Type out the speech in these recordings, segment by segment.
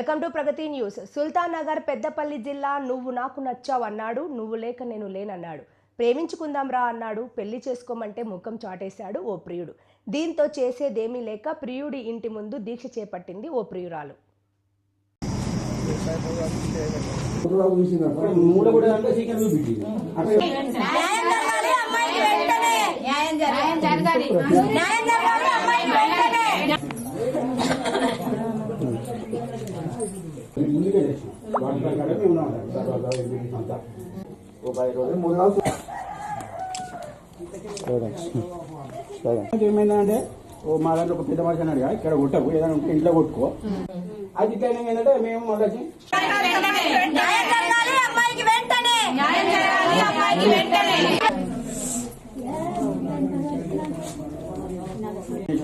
Welcome to Pragathi news. Sultan Nagar Peddapalli జిల్లా నువ్వు నాకు నచ్చావు అన్నాడు. నువ్వు లేక నేను లేనన్నాడు. ప్రేమించుకుందాం రా అన్నాడు. పెళ్ళి చేసుకోమంటే ముఖం చాటేశాడు ఓ ప్రియుడు. దీంతో చేసేదేమీ లేక ప్రియుడి ఇంటి ముందు దీక్ష చేపట్టింది ఓ ప్రియురాలు. న్యాయం జరగాలి అమ్మాయికి వెంటనే న్యాయం జరగాలి న్యాయం జరగాలి అమ్మాయికి వెంటనే ముందుకే తెచ్చాం వాటి ప్రకారం మేము ఉన్నాం తర్వాత వీటికి అంతా ఓ పది రోజులు మూడు రోజులు ఏమైందంటే ఓ మా దాంట్లో ఒక పెద్ద మనిషి అన్నాడు ఇక్కడ కొట్టకు ఏదైనా ఉంటే ఇంట్లో కొట్టుకో. అది ఇట్లా ఏంటంటే మేము మళ్ళీ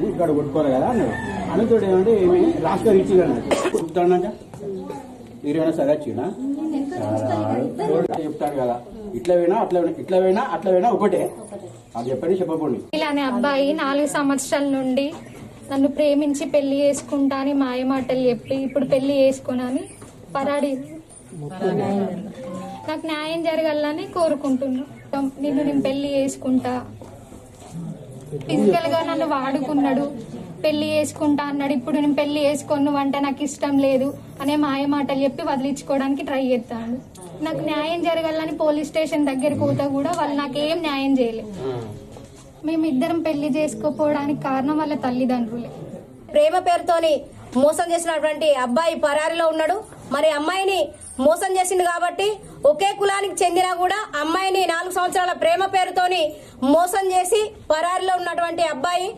ఇక్కడ కొట్టుకోవాలి కదా అన్నాడు. అన్నతోటి ఏమంటే ఏమి? రాష్ట్ర రీచ్ అన్నాడు కొట్టుతాడంట సరే వచ్చినా చెప్తాడు కదా. ఇట్లా పోయినా అట్లా పోయినా ఇట్లా పోయినా అట్లా పోయినా ఒకటే. అది చెప్పండి చెప్పకండి అనే అబ్బాయి నాలుగు సంవత్సరాల నుండి నన్ను ప్రేమించి పెళ్ళి చేసుకుంటా అని మాయమాటలు చెప్పి ఇప్పుడు పెళ్ళి చేసుకున్నాని పరాడి. నాకు న్యాయం జరగాలని కోరుకుంటున్నా. నిన్ను నేను పెళ్ళి చేసుకుంటా. ఫిజికల్గా నన్ను వాడుకున్నాడు. పెళ్ళి చేసుకుంటా అన్నాడు. ఇప్పుడు నేను పెళ్ళి చేసుకోను వంట అంటే నాకు ఇష్టం లేదు అనే మాయ మాటలు చెప్పి వదిలించుకోవడానికి ట్రై చేస్తాడు. నాకు న్యాయం జరగాలని పోలీస్ స్టేషన్ దగ్గరికి పోతా కూడా వాళ్ళు నాకేం న్యాయం చేయలేదు మేమిద్దరం పెళ్ళి చేసుకోపోవడానికి కారణం వాళ్ళ తల్లిదండ్రులే. ప్రేమ పేరుతోని మోసం చేసినటువంటి అబ్బాయి పరారిలో ఉన్నాడు. మరి అమ్మాయిని మోసం చేసింది కాబట్టి ఒకే కులానికి చెందినా కూడా అమ్మాయిని నాలుగు సంవత్సరాల ప్రేమ పేరుతోని మోసం చేసి పరారిలో ఉన్నటువంటి అబ్బాయి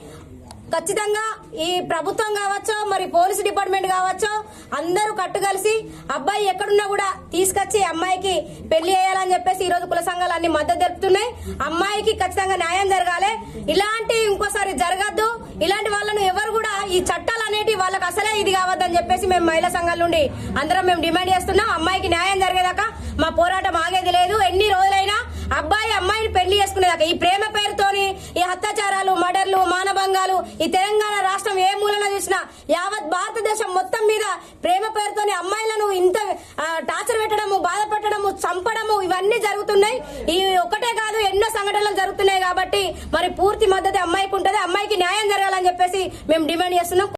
ఖచ్చితంగా ఈ ప్రభుత్వం కావచ్చో మరి పోలీస్ డిపార్ట్మెంట్ కావచ్చో అందరూ కట్టుకలిసి అబ్బాయి ఎక్కడున్నా కూడా తీసుకొచ్చి అమ్మాయికి పెళ్ళి చేయాలని చెప్పేసి ఈ రోజు కుల సంఘాలు అన్ని మద్దతు తెలుపుతున్నాయి. అమ్మాయికి ఖచ్చితంగా న్యాయం జరగాలి. ఇలాంటి ఇంకోసారి జరగద్దు. ఇలాంటి వాళ్ళను ఎవరు కూడా ఈ చట్టాలు అనేటి వాళ్ళకి అసలే ఇది కావద్దని చెప్పేసి మేము మహిళా సంఘాల నుండి అందరం మేము డిమాండ్ చేస్తున్నాం. అమ్మాయికి న్యాయం జరిగేదాకా మా పోరాటం ఆగేది లేదు. ఎన్ని రోజులైనా అబ్బాయి అమ్మాయిని పెళ్ళి చేసుకునేదాకా ఈ ప్రేమ పేరుతో అత్యాచారాలు మర్డర్లు మానభంగాలు ఈ తెలంగాణ రాష్ట్రం ఏ మూలన చూసినా యావత్ భారతదేశం మొత్తం మీద ప్రేమ పేరుతోని అమ్మాయిలను ఇంత టార్చర్ పెట్టడము బాధ పెట్టడము చంపడము ఇవన్నీ జరుగుతున్నాయి. ఈ ఒకటే కాదు ఎన్నో సంఘటనలు జరుగుతున్నాయి కాబట్టి మరి పూర్తి మద్దతు అమ్మాయికి ఉంటుంది. అమ్మాయికి న్యాయం జరగాలని చెప్పేసి మేము డిమాండ్ చేస్తున్నాం.